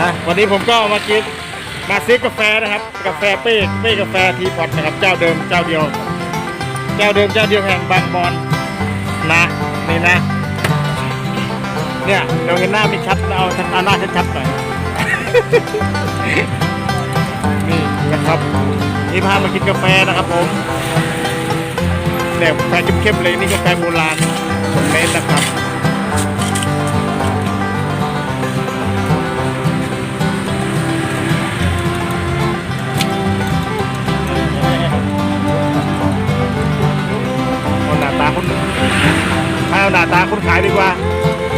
นะวันนี้ผมก็มากินมาซื้อกาแฟนะครับ กาแฟเป้เป้กาแฟทีพอตนะครับ เจ้าเดิมเจ้าเดียว เจ้าเดิมเจ้าเดียวแห่งบางบอนนะนี่นะ เนี่ยเราเห็นหน้าไม่ชัดเอาเอาหน้าชัดๆหน่อยนี่นะครับนี่พามากินกาแฟนะครับผมเนี่ยกาแฟเข้มๆเลยนี่กาแฟโบราณสมเม็น คนขายดีกว่า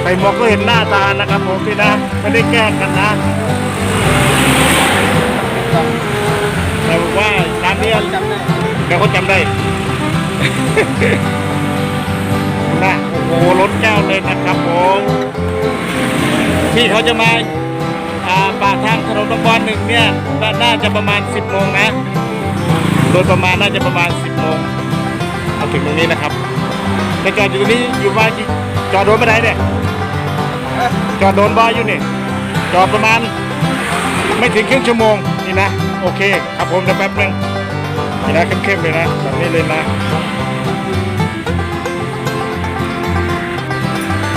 ใส่หมวกก็เห็นหน้าตานะครับผมพี่นะ ไม่ได้แกล้งกันนะ แต่ว่าร้านนี้จำได้เดี๋ยวเขาจำได้ นะโอ้โหรถแก้วเลยนะครับผมที่เขาจะมาอ่าปากทางถนนบางบอนหนึ่งเนี่ยน่าน่าจะประมาณ 10โมงนะ โดยประมาณน่าจะประมาณ 10โมงมาถึงตรงนี้นะครับ แต่จอดอยู่ตรงนี้อยู่ว่ากี่จอดโดนไม่ได้เนี่ยจอดโดนบ่อยอยู่นี่จอดประมาณไม่ถึงครึ่งชั่วโมงนี่นะ โอเค ครับผมเดี๋ยวแป๊บนึงนี่นะเข้มๆเลยนะแบบนี้เลยนะ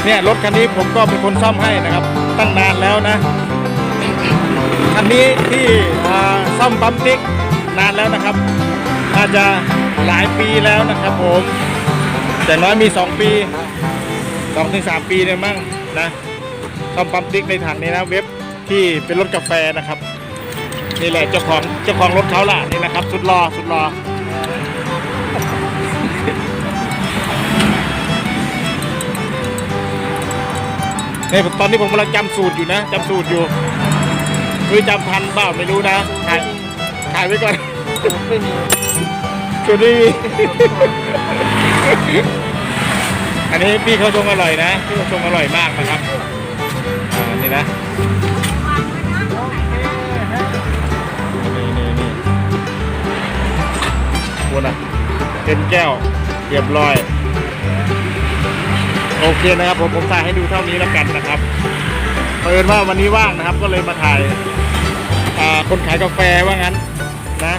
เนี่ยรถคันนี้ผมก็เป็นคนซ่อมให้นะครับ ตั้งนานแล้วนะคันนี้ที่อ่าซ่อมปั๊มติ๊กนานแล้วนะครับน่าจะหลายปีแล้วนะครับผม แต่น้อยมี 2 ปี2ถึง3ปีเนี่ยมั้งนะซ่อมปั๊มติ๊กในถังนี้นะเว็บที่เป็นรถกาแฟนะครับ นี่แหละเจ้าของเจ้าของรถเขาล่ะนี่นะครับ สุดรอสุดรอเนี่ยตอนนี้ผมกำลังจำสูตรอยู่นะจำสูตรอยู่คือจำทันเปล่าไม่รู้นะถ่ายถ่ายไว้ก่อนไม่มีสูตรนี้ อันนี้พี่เขาชงอร่อยนะพี่เขาชงอร่อยมากนะครับอ่านี่นะนี่นี่นี่วนอะเต็มแก้วเรียบร้อย โอเคนะครับผมผมถ่ายให้ดูเท่านี้แล้วกันนะครับเผอิญว่าวันนี้ว่างนะครับ ก็เลยมาถ่ายอ่าคนขายกาแฟว่างั้นนะ